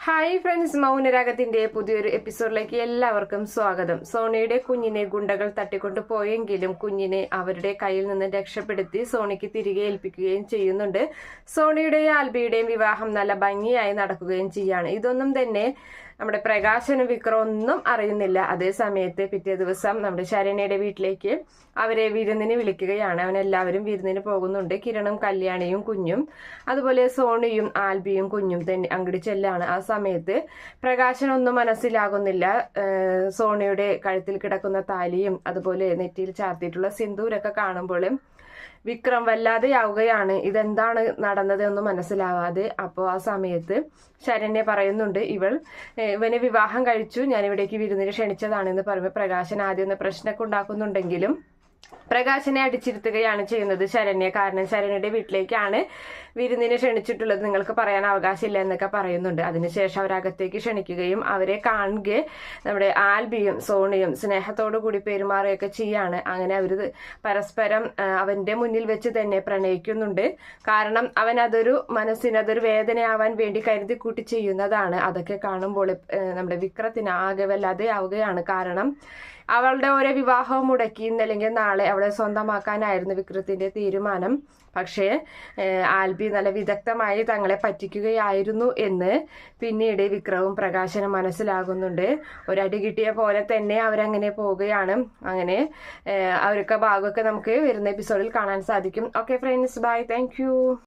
Hi friends മൗനരാഗത്തിന്റെ പുതിയൊരു എപ്പിസോഡിലേക്ക് എല്ലാവർക്കും സ്വാഗതം. സോണിയുടെ കുഞ്ഞിനെ ഗുണ്ടകൾ തട്ടിക്കൊണ്ടു പോയെങ്കിലും കുഞ്ഞിനെ അവരുടെ കയ്യിൽ നിന്ന് രക്ഷപ്പെടുത്തി സോണിക്ക് തിരികെ ഏൽപ്പിക്കുകയും ചെയ്യുന്നുണ്ട്. സോണിയുടെയും ആൽബിയുടെയും വിവാഹം നല്ല ഭംഗിയായി നടക്കുകയും ചെയ്യാണ്. ഇതൊന്നും തന്നെ നമ്മുടെ പ്രകാശനും വിക്രം ഒന്നും അറിയുന്നില്ല. അതേ സമയത്ത് പിറ്റേ ദിവസം നമ്മുടെ ശരണയുടെ വീട്ടിലേക്ക് അവരെ വിരുന്നിന് വിളിക്കുകയാണ്. അവനെല്ലാവരും വിരുന്നിന് പോകുന്നുണ്ട്. കിരണും കല്യാണിയും കുഞ്ഞും അതുപോലെ സോണിയും ആൽബിയും കുഞ്ഞും തന്നെ അങ്ങോട്ട് ആ സമയത്ത് പ്രകാശനൊന്നും മനസ്സിലാകുന്നില്ല. സോണിയുടെ കഴുത്തിൽ കിടക്കുന്ന താലിയും അതുപോലെ നെറ്റിയിൽ ചാർത്തിയിട്ടുള്ള സിന്ദൂരൊക്കെ കാണുമ്പോൾ വിക്രം വല്ലാതെയാവുകയാണ്. ഇതെന്താണ് നടന്നത് എന്ന് മനസ്സിലാവാതെ അപ്പോൾ ആ സമയത്ത് ശരണ്യ പറയുന്നുണ്ട് ഇവൾ ഇവനെ വിവാഹം കഴിച്ചു. ഞാൻ ഇവിടേക്ക് വിരുന്നിന് ക്ഷണിച്ചതാണെന്ന് പറയുമ്പോൾ പ്രകാശൻ ആദ്യം ഒന്ന് പ്രശ്നമൊക്കെ ഉണ്ടാക്കുന്നുണ്ടെങ്കിലും പ്രകാശനെ അടിച്ചിരുത്തുകയാണ് ചെയ്യുന്നത്. ശരണ്യ കാരണം ശരണ്യയുടെ വീട്ടിലേക്കാണ് വിരുന്നിനെ ക്ഷണിച്ചിട്ടുള്ളത്. നിങ്ങൾക്ക് പറയാൻ അവകാശമില്ല എന്നൊക്കെ പറയുന്നുണ്ട്. അതിനുശേഷം അവരകത്തേക്ക് ക്ഷണിക്കുകയും അവരെ കാണുക. നമ്മുടെ ആൽബിയും സോണിയും സ്നേഹത്തോടു കൂടി പെരുമാറുകയൊക്കെ ചെയ്യാണ്. അങ്ങനെ അവർ പരസ്പരം അവന്റെ മുന്നിൽ വെച്ച് തന്നെ പ്രണയിക്കുന്നുണ്ട്. കാരണം അവൻ അതൊരു മനസ്സിന് അതൊരു വേദനയാവാൻ വേണ്ടി കരുതി കൂട്ടി ചെയ്യുന്നതാണ്. അതൊക്കെ കാണുമ്പോൾ നമ്മുടെ വിക്രത്തിന് ആകെ വല്ലാതെ ആവുകയാണ് കാരണം അവളുടെ ഓരോ വിവാഹവും മുടക്കി ഇന്നല്ലെങ്കിൽ നാളെ അവളെ സ്വന്തമാക്കാനായിരുന്നു വിക്രത്തിന്റെ തീരുമാനം. പക്ഷേ ആൽബി നല്ല വിദഗ്ധമായി തങ്ങളെ പറ്റിക്കുകയായിരുന്നു എന്ന് പിന്നീട് വിക്രവും പ്രകാശനും മനസ്സിലാകുന്നുണ്ട്. ഒരടി കിട്ടിയ പോലെ തന്നെ അവരങ്ങനെ പോവുകയാണ്. അങ്ങനെ അവരൊക്കെ ഭാഗമൊക്കെ നമുക്ക് വരുന്ന എപ്പിസോഡിൽ കാണാൻ സാധിക്കും. Okay friends bye thank